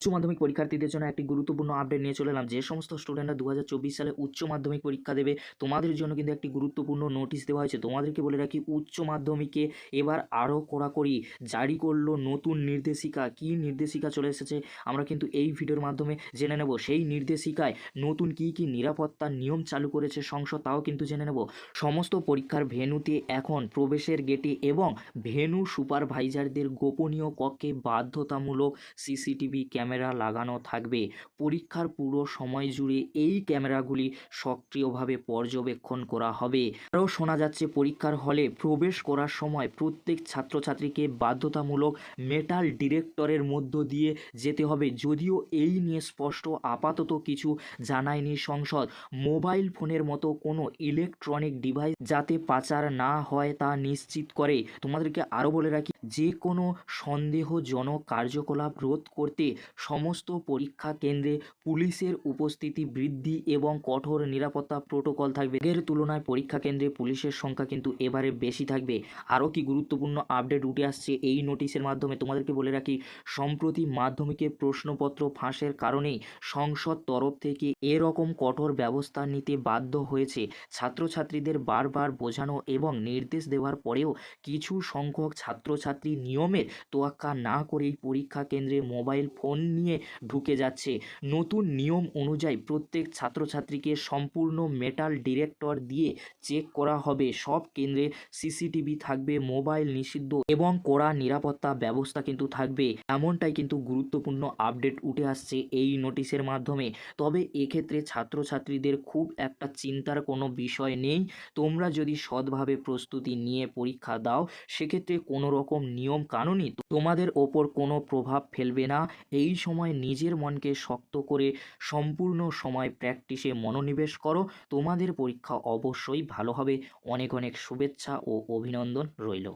উচ্চ মাধ্যমিক পরীক্ষার্থীদের জন্য একটি গুরুত্বপূর্ণ আপডেট নিয়ে চলে এলাম। যে সমস্ত স্টুডেন্টরা দু হাজার চব্বিশ সালে উচ্চ মাধ্যমিক পরীক্ষা দেবে, তোমাদের জন্য কিন্তু একটি গুরুত্বপূর্ণ নোটিশ দেওয়া হয়েছে। তোমাদেরকে বলে রাখি, উচ্চ মাধ্যমিকে এবার আরও কড়াকড়ি জারি করল নতুন নির্দেশিকা। কি নির্দেশিকা চলে এসেছে আমরা কিন্তু এই ভিডিওর মাধ্যমে জেনে নেব। সেই নির্দেশিকায় নতুন কি কি নিরাপত্তার নিয়ম চালু করেছে সংসদ তাও কিন্তু জেনে নেব। সমস্ত পরীক্ষার ভেন্যুতে এখন প্রবেশের গেটে এবং ভেন্যু সুপারভাইজারদের গোপনীয় কক্ষে বাধ্যতামূলক সিসিটিভি ক্যামেরা লাগানো থাকবে। পরীক্ষার পুরো সময় জুড়ে এই ক্যামেরাগুলি সক্রিয়ভাবে পর্যবেক্ষণ করা হবে। আরও শোনা যাচ্ছে, পরীক্ষার হলে প্রবেশ করার সময় প্রত্যেক ছাত্রছাত্রীকে বাধ্যতামূলক মেটাল ডিরেক্টরের মধ্য দিয়ে যেতে হবে। যদিও এই নিয়ে স্পষ্ট আপাতত কিছু জানায়নি সংসদ। মোবাইল ফোনের মতো কোনো ইলেকট্রনিক ডিভাইস যাতে পাচার না হয় তা নিশ্চিত করে। তোমাদেরকে আরও বলে রাখি যে কোনো সন্দেহজনক কার্যকলাপ রোধ করতে সমস্ত পরীক্ষা কেন্দ্রে পুলিশের উপস্থিতি বৃদ্ধি এবং কঠোর নিরাপত্তা প্রোটোকল থাকবে। এর তুলনায় পরীক্ষা কেন্দ্রে পুলিশের সংখ্যা কিন্তু এবারে বেশি থাকবে। আরও কি গুরুত্বপূর্ণ আপডেট উঠে আসছে এই নোটিশের মাধ্যমে তোমাদেরকে বলে রাখি, সম্প্রতি মাধ্যমিকের প্রশ্নপত্র ফাঁসের কারণেই সংসদ তরফ থেকে এরকম কঠোর ব্যবস্থা নিতে বাধ্য হয়েছে। ছাত্রছাত্রীদের বারবার বোঝানো এবং নির্দেশ দেওয়ার পরেও কিছু সংখ্যক ছাত্রছাত্রী নিয়মের তোয়াক্কা না করেই পরীক্ষা কেন্দ্রে মোবাইল ফোন নিয়ে ঢুকে যাচ্ছে। নতুন নিয়ম অনুযায়ী প্রত্যেক ছাত্রছাত্রীকে সম্পূর্ণ মেটাল ডিরেক্টর দিয়ে চেক করা হবে। সব কেন্দ্রে সিসিটিভি থাকবে, মোবাইল নিষিদ্ধ এবং কড়া নিরাপত্তা ব্যবস্থা কিন্তু থাকবে। এমনটাই কিন্তু গুরুত্বপূর্ণ আপডেট উঠে আসছে এই নোটিশের মাধ্যমে। তবে এক্ষেত্রে ছাত্রছাত্রীদের খুব একটা চিন্তার কোনো বিষয় নেই। তোমরা যদি সৎভাবে প্রস্তুতি নিয়ে পরীক্ষা দাও, সেক্ষেত্রে কোনো রকম নিয়ম কানুনই তোমাদের ওপর কোনো প্রভাব ফেলবে না। এই সময় নিজের মনকে শক্ত করে সম্পূর্ণ সময় প্র্যাকটিসে মনোনিবেশ করো। তোমাদের পরীক্ষা অবশ্যই ভালো হবে। অনেক অনেক শুভেচ্ছা ও অভিনন্দন রইল।